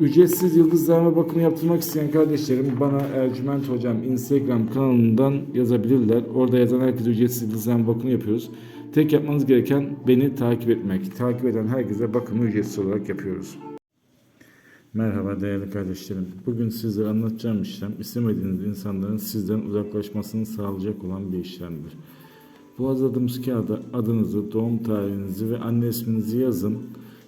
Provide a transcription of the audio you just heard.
Ücretsiz yıldızlarma bakımı yaptırmak isteyen kardeşlerim bana Ercüment Hocam Instagram kanalından yazabilirler. Orada yazan herkese ücretsiz yıldızlarma bakımı yapıyoruz. Tek yapmanız gereken beni takip etmek. Takip eden herkese bakımı ücretsiz olarak yapıyoruz. Merhaba değerli kardeşlerim. Bugün sizlere anlatacağım işlem istemediğiniz insanların sizden uzaklaşmasını sağlayacak olan bir işlemdir. Bu hazırladığımız kağıda adınızı, doğum tarihinizi ve anne isminizi yazın